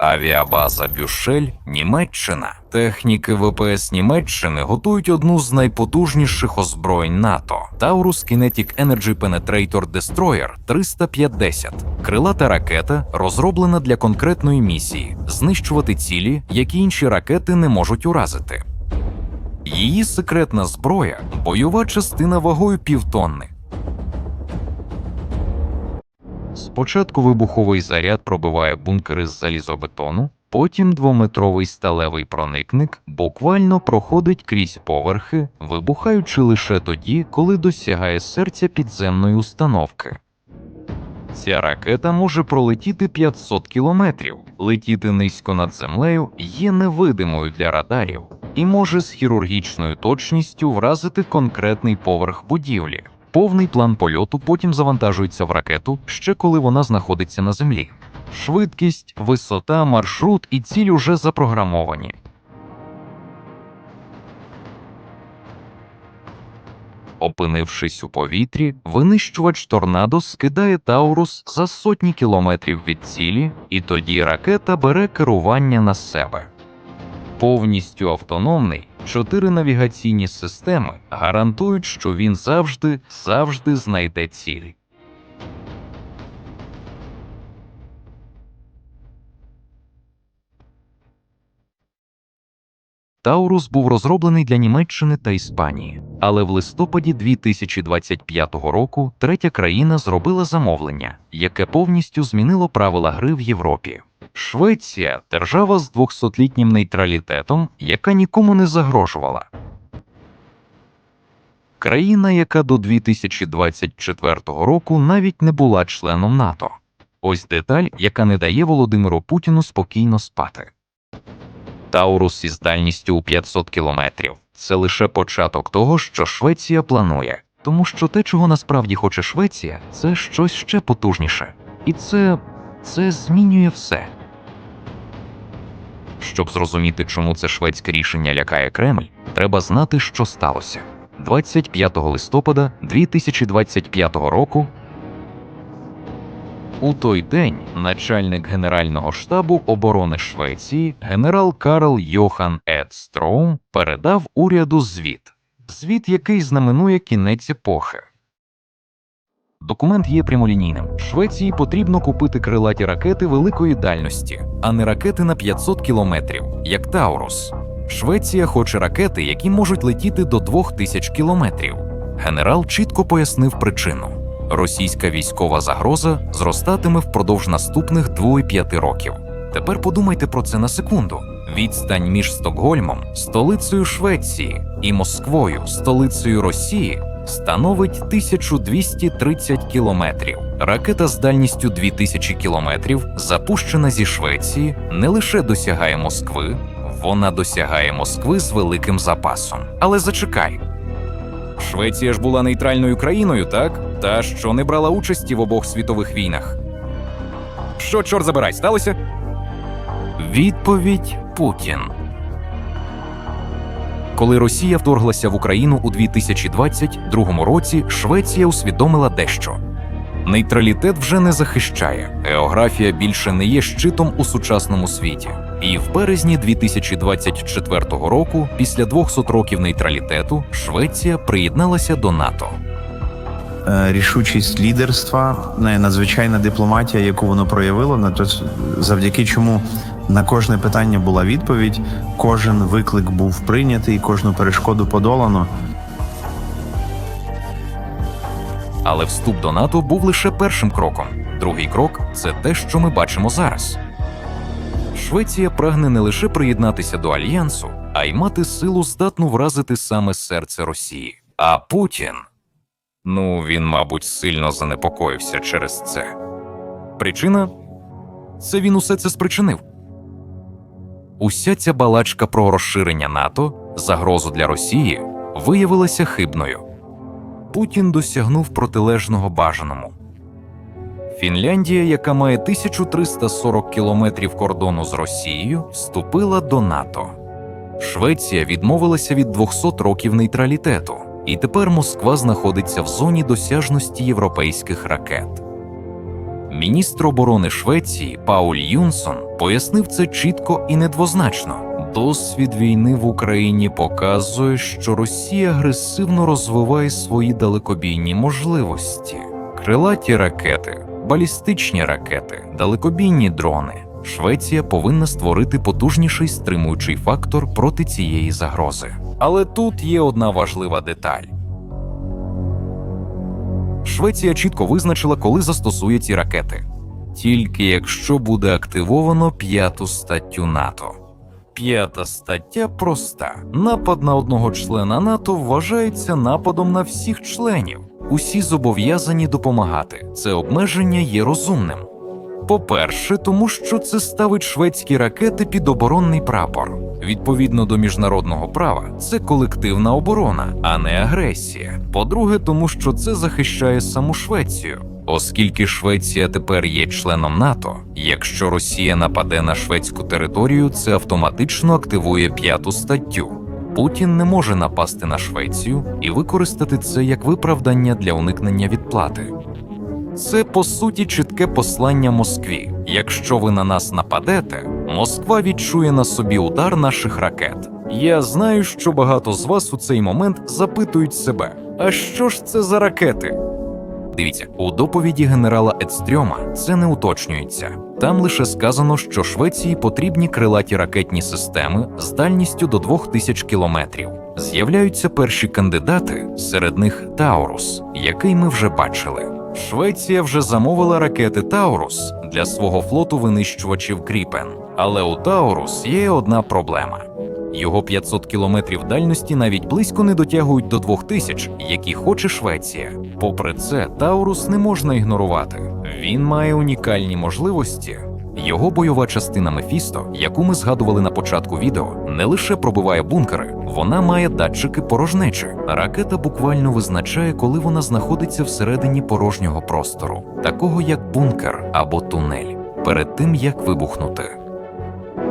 Авіабаза Бюшель, Німеччина. Техніки ВПС Німеччини готують одну з найпотужніших озброєнь НАТО Taurus Kinetic Energy Penetrator Destroyer 350. Крилата ракета розроблена для конкретної місії знищувати цілі, які інші ракети не можуть уразити. Її секретна зброя бойова частина вагою півтонни. Спочатку вибуховий заряд пробиває бункери з залізобетону, потім двометровий сталевий проникник буквально проходить крізь поверхи, вибухаючи лише тоді, коли досягає серця підземної установки. Ця ракета може пролетіти 500 кілометрів, летіти низько над землею є невидимою для радарів і може з хірургічною точністю вразити конкретний поверх будівлі. Повний план польоту потім завантажується в ракету ще коли вона знаходиться на землі. Швидкість, висота, маршрут і ціль уже запрограмовані. Опинившись у повітрі, винищувач торнадо скидає Таурус за сотні кілометрів від цілі, і тоді ракета бере керування на себе. Повністю автономний, чотири навігаційні системи гарантують, що він завжди, завжди знайде ціль. Таурус був розроблений для Німеччини та Іспанії, але в листопаді 2025 року третя країна зробила замовлення, яке повністю змінило правила гри в Європі. Швеція держава з 200-літнім нейтралітетом, яка нікому не загрожувала. Країна, яка до 2024 року навіть не була членом НАТО. Ось деталь, яка не дає Володимиру Путіну спокійно спати. Таурус із дальністю у 500 кілометрів. Це лише початок того, що Швеція планує. Тому що те, чого насправді хоче Швеція, це щось ще потужніше. І це. це змінює все. Щоб зрозуміти, чому це шведське рішення лякає Кремль, треба знати, що сталося. 25 листопада 2025 року у той день начальник Генерального штабу оборони Швеції генерал Карл Йохан Едстроум передав уряду звіт. Звіт, який знаменує кінець епохи. Документ є прямолінійним. Швеції потрібно купити крилаті ракети великої дальності, а не ракети на 500 кілометрів, як Таурус. Швеція хоче ракети, які можуть летіти до 2000 кілометрів. Генерал чітко пояснив причину. Російська військова загроза зростатиме впродовж наступних 2-5 років. Тепер подумайте про це на секунду. Відстань між Стокгольмом, столицею Швеції, і Москвою, столицею Росії, становить 1230 кілометрів. Ракета з дальністю 2000 кілометрів, запущена зі Швеції, не лише досягає Москви, вона досягає Москви з великим запасом. Але зачекай. Швеція ж була нейтральною країною, так? Та що не брала участі в обох світових війнах. Що, чорт забирай, сталося? Відповідь Путін. Коли Росія вторглася в Україну у 2022 році, Швеція усвідомила дещо. Нейтралітет вже не захищає, географія більше не є щитом у сучасному світі. І в березні 2024 року, після 200 років нейтралітету, Швеція приєдналася до НАТО. Е, рішучість лідерства, надзвичайна дипломатія, яку воно проявило, на то завдяки чому на кожне питання була відповідь, кожен виклик був прийнятий, кожну перешкоду подолано. Але вступ до НАТО був лише першим кроком. Другий крок це те, що ми бачимо зараз. Швеція прагне не лише приєднатися до альянсу, а й мати силу здатну вразити саме серце Росії. А Путін. Ну, він, мабуть, сильно занепокоївся через це. Причина це він усе це спричинив. Уся ця балачка про розширення НАТО, загрозу для Росії, виявилася хибною. Путін досягнув протилежного бажаному. Фінляндія, яка має 1340 кілометрів кордону з Росією, вступила до НАТО. Швеція відмовилася від 200 років нейтралітету, і тепер Москва знаходиться в зоні досяжності європейських ракет. Міністр оборони Швеції Пауль Юнсон пояснив це чітко і недвозначно. Досвід війни в Україні показує, що Росія агресивно розвиває свої далекобійні можливості: крилаті ракети, балістичні ракети, далекобійні дрони. Швеція повинна створити потужніший стримуючий фактор проти цієї загрози. Але тут є одна важлива деталь. Швеція чітко визначила, коли застосує ці ракети. Тільки якщо буде активовано п'яту статтю НАТО. П'ята стаття проста: напад на одного члена НАТО вважається нападом на всіх членів. Усі зобов'язані допомагати. Це обмеження є розумним. По-перше, тому що це ставить шведські ракети під оборонний прапор. Відповідно до міжнародного права, це колективна оборона, а не агресія. По-друге, тому що це захищає саму Швецію. Оскільки Швеція тепер є членом НАТО, якщо Росія нападе на шведську територію, це автоматично активує п'яту статтю. Путін не може напасти на Швецію і використати це як виправдання для уникнення відплати. Це по суті чітке послання Москві. Якщо ви на нас нападете, Москва відчує на собі удар наших ракет. Я знаю, що багато з вас у цей момент запитують себе: а що ж це за ракети? Дивіться, у доповіді генерала Едстрьома це не уточнюється. Там лише сказано, що Швеції потрібні крилаті ракетні системи з дальністю до 2000 кілометрів. З'являються перші кандидати, серед них Таурус, який ми вже бачили. Швеція вже замовила ракети Таурус для свого флоту винищувачів Кріпен. Але у Таурус є одна проблема. Його 500 кілометрів дальності навіть близько не дотягують до 2000, які хоче Швеція. Попри це, Таурус не можна ігнорувати. Він має унікальні можливості. Його бойова частина Мефісто, яку ми згадували на початку відео, не лише пробиває бункери, вона має датчики порожнечі. Ракета буквально визначає, коли вона знаходиться всередині порожнього простору, такого як бункер або тунель, перед тим як вибухнути.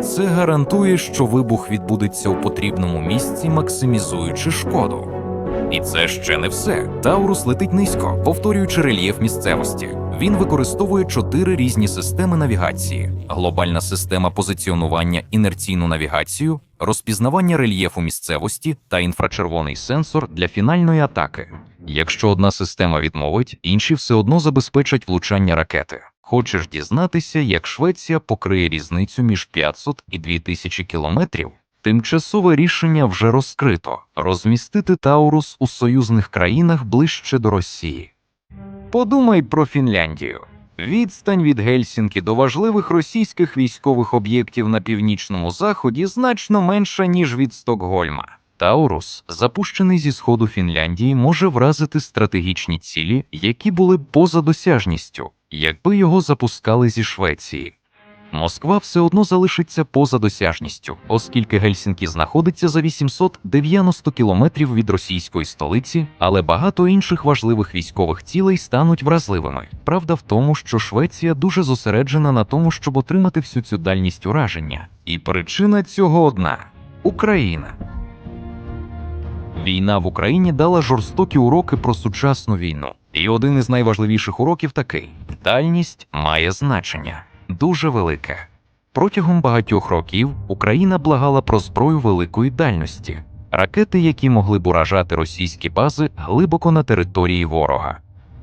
Це гарантує, що вибух відбудеться у потрібному місці, максимізуючи шкоду. І це ще не все. Таурус летить низько, повторюючи рельєф місцевості. Він використовує чотири різні системи навігації: глобальна система позиціонування, інерційну навігацію, розпізнавання рельєфу місцевості та інфрачервоний сенсор для фінальної атаки. Якщо одна система відмовить, інші все одно забезпечать влучання ракети. Хочеш дізнатися, як Швеція покриє різницю між 500 і 2000 кілометрів? Тимчасове рішення вже розкрито розмістити Таурус у союзних країнах ближче до Росії. Подумай про Фінляндію. Відстань від Гельсінкі до важливих російських військових об'єктів на північному заході значно менша, ніж від Стокгольма. Таурус, запущений зі сходу Фінляндії, може вразити стратегічні цілі, які були б поза досяжністю, якби його запускали зі Швеції. Москва все одно залишиться поза досяжністю, оскільки Гельсінкі знаходиться за 890 кілометрів від російської столиці, але багато інших важливих військових цілей стануть вразливими. Правда в тому, що Швеція дуже зосереджена на тому, щоб отримати всю цю дальність ураження. І причина цього одна Україна. Війна в Україні дала жорстокі уроки про сучасну війну. І один із найважливіших уроків такий: дальність має значення дуже велике. Протягом багатьох років Україна благала про зброю великої дальності, ракети, які могли б уражати російські бази глибоко на території ворога,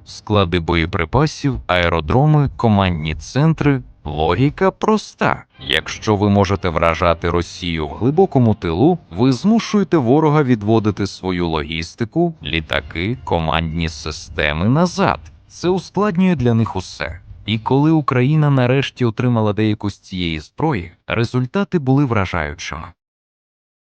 склади боєприпасів, аеродроми, командні центри. Логіка проста: якщо ви можете вражати Росію в глибокому тилу, ви змушуєте ворога відводити свою логістику, літаки, командні системи назад. Це ускладнює для них усе. І коли Україна нарешті отримала деяку з цієї зброї, результати були вражаючими.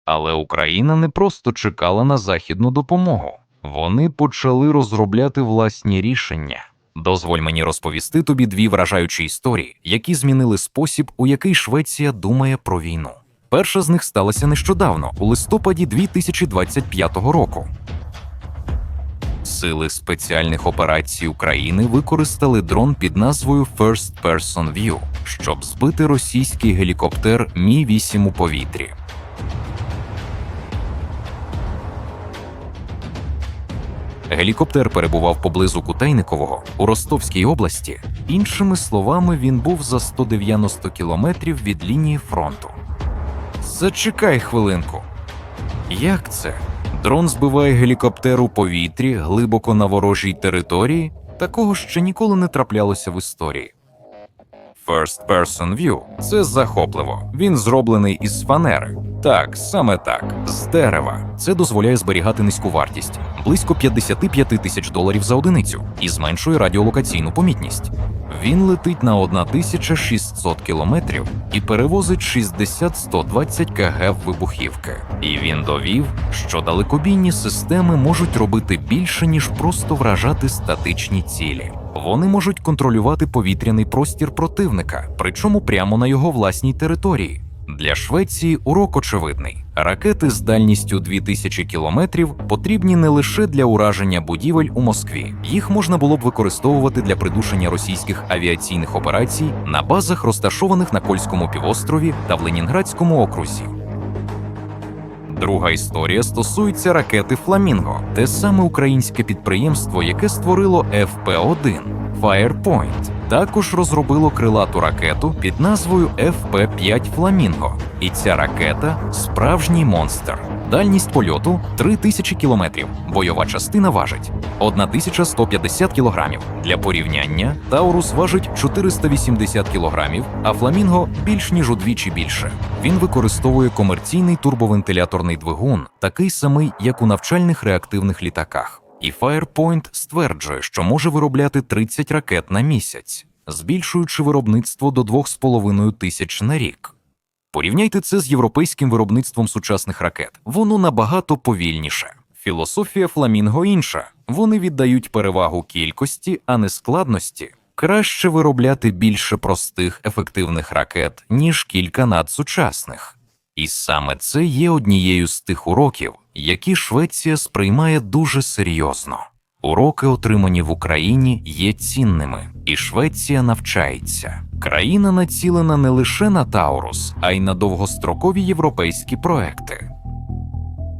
Але Україна не просто чекала на західну допомогу. Вони почали розробляти власні рішення. Дозволь мені розповісти тобі дві вражаючі історії, які змінили спосіб, у який Швеція думає про війну. Перша з них сталася нещодавно, у листопаді 2025 року. Сили спеціальних операцій України використали дрон під назвою First Person View, щоб збити російський гелікоптер Мі 8 у повітрі. Гелікоптер перебував поблизу Кутейникового у Ростовській області. Іншими словами, він був за 190 кілометрів від лінії фронту. Зачекай хвилинку. Як це? Дрон збиває гелікоптер у повітрі глибоко на ворожій території? Такого ще ніколи не траплялося в історії. First Person View – це захопливо. Він зроблений із фанери. Так, саме так, з дерева. Це дозволяє зберігати низьку вартість близько 55 тисяч доларів за одиницю і зменшує радіолокаційну помітність. Він летить на 1600 кілометрів і перевозить 60-120 кг вибухівки. І він довів, що далекобійні системи можуть робити більше, ніж просто вражати статичні цілі. Вони можуть контролювати повітряний простір противника, причому прямо на його власній території. Для Швеції урок очевидний: ракети з дальністю 2000 кілометрів потрібні не лише для ураження будівель у Москві. Їх можна було б використовувати для придушення російських авіаційних операцій на базах, розташованих на Кольському півострові та в Ленінградському окрузі. Друга історія стосується ракети Фламінго, те саме українське підприємство, яке створило ФП-1 Firepoint, також розробило крилату ракету під назвою ФП 5 Фламінго. І ця ракета справжній монстр. Дальність польоту 3000 кілометрів. Бойова частина важить 1150 кілограмів. Для порівняння Таурус важить 480 кілограмів, а Фламінго більш ніж удвічі більше. Він використовує комерційний турбовентиляторний двигун, такий самий, як у навчальних реактивних літаках. І Firepoint стверджує, що може виробляти 30 ракет на місяць, збільшуючи виробництво до 2,5 тисяч на рік. Порівняйте це з європейським виробництвом сучасних ракет. Воно набагато повільніше. Філософія фламінго інша. Вони віддають перевагу кількості, а не складності. Краще виробляти більше простих ефективних ракет, ніж кілька надсучасних. І саме це є однією з тих уроків, які Швеція сприймає дуже серйозно. Уроки, отримані в Україні, є цінними, і Швеція навчається. Країна націлена не лише на Таурус, а й на довгострокові європейські проекти.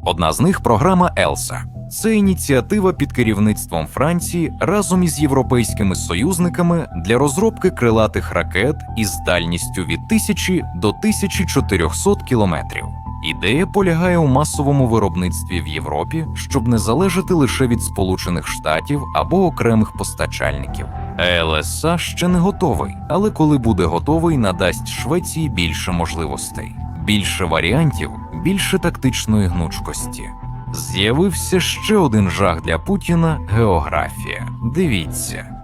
Одна з них програма Елса. Це ініціатива під керівництвом Франції разом із європейськими союзниками для розробки крилатих ракет із дальністю від 1000 до 1400 кілометрів. Ідея полягає у масовому виробництві в Європі, щоб не залежати лише від Сполучених Штатів або окремих постачальників. ЕЛСА ще не готовий, але коли буде готовий, надасть Швеції більше можливостей, більше варіантів, більше тактичної гнучкості. З'явився ще один жах для Путіна географія. Дивіться.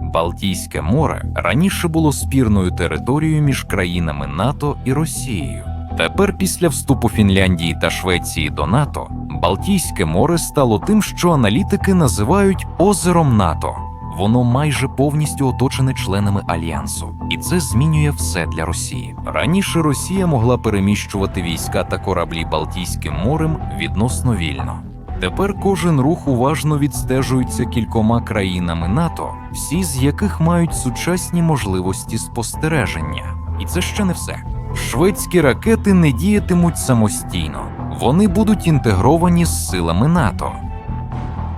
Балтійське море раніше було спірною територією між країнами НАТО і Росією. Тепер, після вступу Фінляндії та Швеції до НАТО, Балтійське море стало тим, що аналітики називають озером НАТО. Воно майже повністю оточене членами альянсу, і це змінює все для Росії. Раніше Росія могла переміщувати війська та кораблі Балтійським морем відносно вільно. Тепер кожен рух уважно відстежується кількома країнами НАТО, всі з яких мають сучасні можливості спостереження. І це ще не все. Шведські ракети не діятимуть самостійно, вони будуть інтегровані з силами НАТО.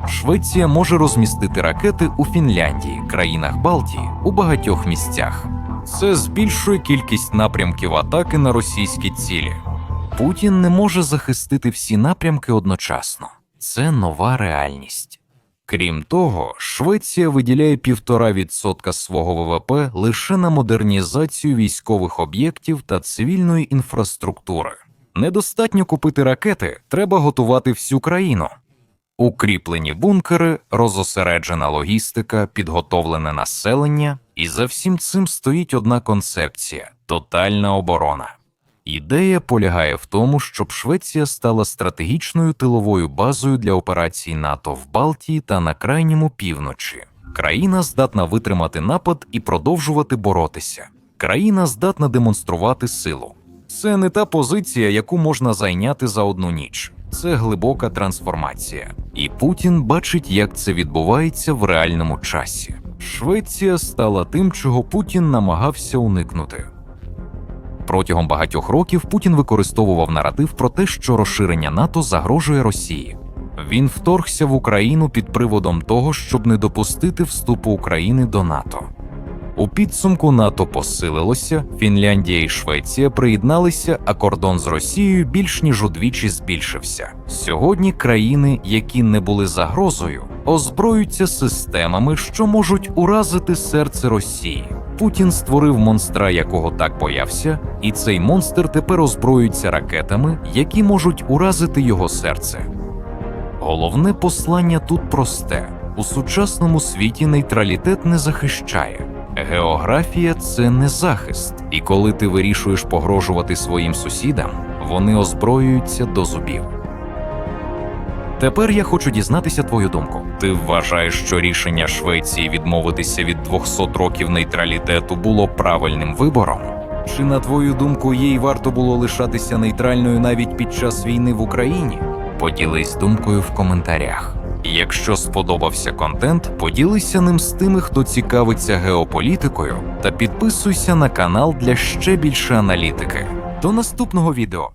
Швеція може розмістити ракети у Фінляндії, країнах Балтії, у багатьох місцях. Це збільшує кількість напрямків атаки на російські цілі. Путін не може захистити всі напрямки одночасно. Це нова реальність. Крім того, Швеція виділяє 1,5% свого ВВП лише на модернізацію військових об'єктів та цивільної інфраструктури. Недостатньо купити ракети, треба готувати всю країну. Укріплені бункери, розосереджена логістика, підготовлене населення, і за всім цим стоїть одна концепція тотальна оборона. Ідея полягає в тому, щоб Швеція стала стратегічною тиловою базою для операцій НАТО в Балтії та на крайньому півночі. Країна здатна витримати напад і продовжувати боротися. Країна здатна демонструвати силу. Це не та позиція, яку можна зайняти за одну ніч. Це глибока трансформація, і Путін бачить, як це відбувається в реальному часі. Швеція стала тим, чого Путін намагався уникнути. Протягом багатьох років Путін використовував наратив про те, що розширення НАТО загрожує Росії. Він вторгся в Україну під приводом того, щоб не допустити вступу України до НАТО. У підсумку НАТО посилилося, Фінляндія і Швеція приєдналися, а кордон з Росією більш ніж удвічі збільшився. Сьогодні країни, які не були загрозою, озброюються системами, що можуть уразити серце Росії. Путін створив монстра, якого так боявся, і цей монстр тепер озброюється ракетами, які можуть уразити його серце. Головне послання тут просте: у сучасному світі нейтралітет не захищає. Географія це не захист, і коли ти вирішуєш погрожувати своїм сусідам, вони озброюються до зубів. Тепер я хочу дізнатися твою думку. Ти вважаєш, що рішення Швеції відмовитися від 200 років нейтралітету було правильним вибором? Чи на твою думку їй варто було лишатися нейтральною навіть під час війни в Україні? Поділись думкою в коментарях. Якщо сподобався контент, поділися ним з тими, хто цікавиться геополітикою, та підписуйся на канал для ще більше аналітики. До наступного відео!